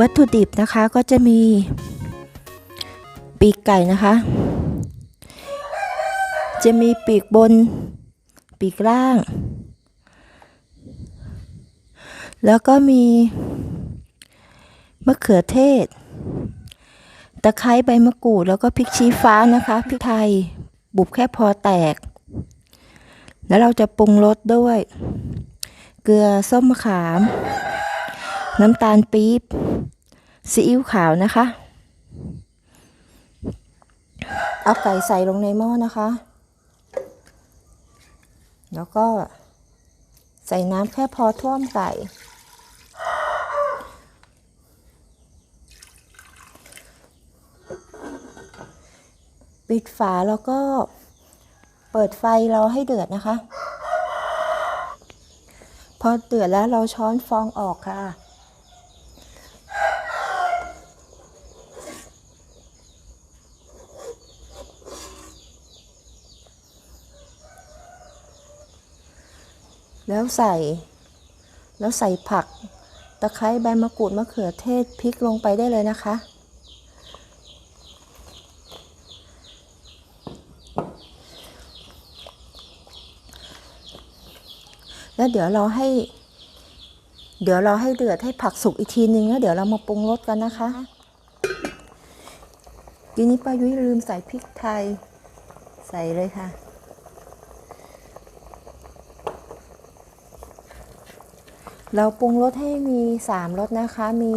วัตถุดิบนะคะก็จะมี ปีกไก่นะคะ จะมีปีกบน ปีกล่าง แล้วก็มี มะเขือเทศ ตะไคร้ใบมะกรูด แล้วก็พริกชี้ฟ้านะคะพริกไทยบุบแค่พอแตก แล้วเราจะปรุงรสด้วย เกลือส้มมะขาม น้ำตาลปี๊บซีอิ๊วขาวนะคะ เอาไก่ใส่ลงในหม้อนะคะ แล้วก็ใส่น้ำแค่พอท่วมไก่ ปิดฝาแล้วก็เปิดไฟราให้เดือดนะคะ พอเดือดแล้วเราช้อนฟองออกค่ะ แล้วใส่ แล้วใส่ผัก ตะไคร้ใบมะกรูดมะเขือเทศพริกลงไปได้เลยนะคะ แล้วเดี๋ยวเราให้ เดี๋ยวเราให้เดือดให้ผักสุกอีกทีนึงแล้วเดี๋ยวเรามาปรุงรสกันนะคะทีนี้ป้ายุ้ยลืมใส่พริกไทย ใส่เลยค่ะ เราปรุงรสให้มีสามรสนะคะ มี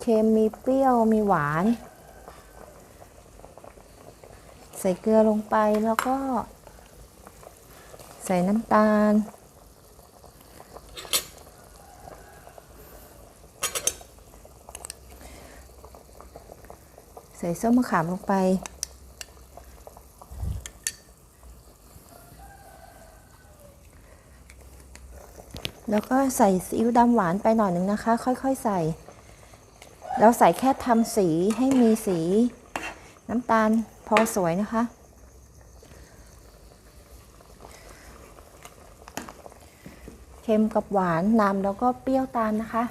เค็ม มีเปรี้ยว มีหวาน ใส่เกลือลงไปแล้วก็ ใส่น้ำตาล ใส่ส้มมะขามลงไป แล้วก็ใส่ซีอิ๊วดำหวานไปหน่อยหนึ่งนะคะ ค่อยๆใส่ เราใส่แค่ทำสีให้มีสีน้ำตาลพอสวยนะคะ เค็มกับหวานนำแล้วก็เปรี้ยวตามนะคะ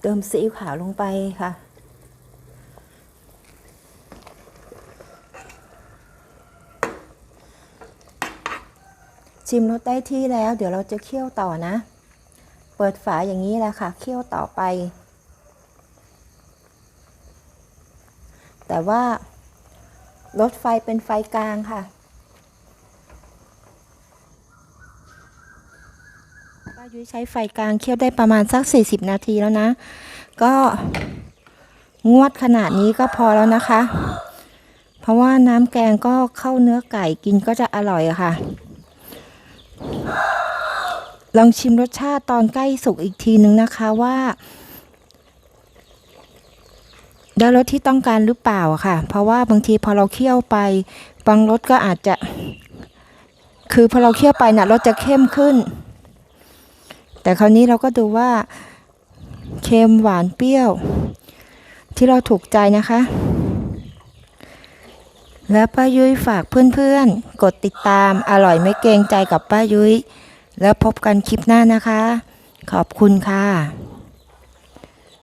เติมซีอิ๊วขาวลงไปค่ะ ชิมรสได้ที่แล้ว เดี๋ยวเราจะเคี่ยวต่อนะ เปิดฝาอย่างนี้แหละค่ะเคี่ยวต่อไป แต่ว่าลดไฟเป็นไฟกลางค่ะ ป้า ยุ้ยใช้ไฟกลางเคี่ยวได้ประมาณสัก 40 นาทีแล้วนะ ก็งวดขนาดนี้ก็พอแล้วนะคะ เพราะว่าน้ำแกงก็เข้าเนื้อไก่กินก็จะอร่อยอะค่ะ ลองชิมรสชาติตอนใกล้สุกอีกทีนึงนะคะว่าได้รสที่ต้องการหรือเปล่าค่ะ เพราะว่าบางทีพอเราเคี่ยวไป บางรสก็อาจจะ คือพอเราเคี่ยวไปนะ่ะรสจะเข้มขึ้น แต่คราวนี้เราก็ดูว่าเค็มหวานเปรี้ยว ที่เราถูกใจนะคะ และป้ายุ้ยฝากเพื่อนๆ กดติดตามอร่อยไม่เกรงใจกับป้ายุ้ยแล้วพบกันคลิปหน้านะคะ ขอบคุณค่ะ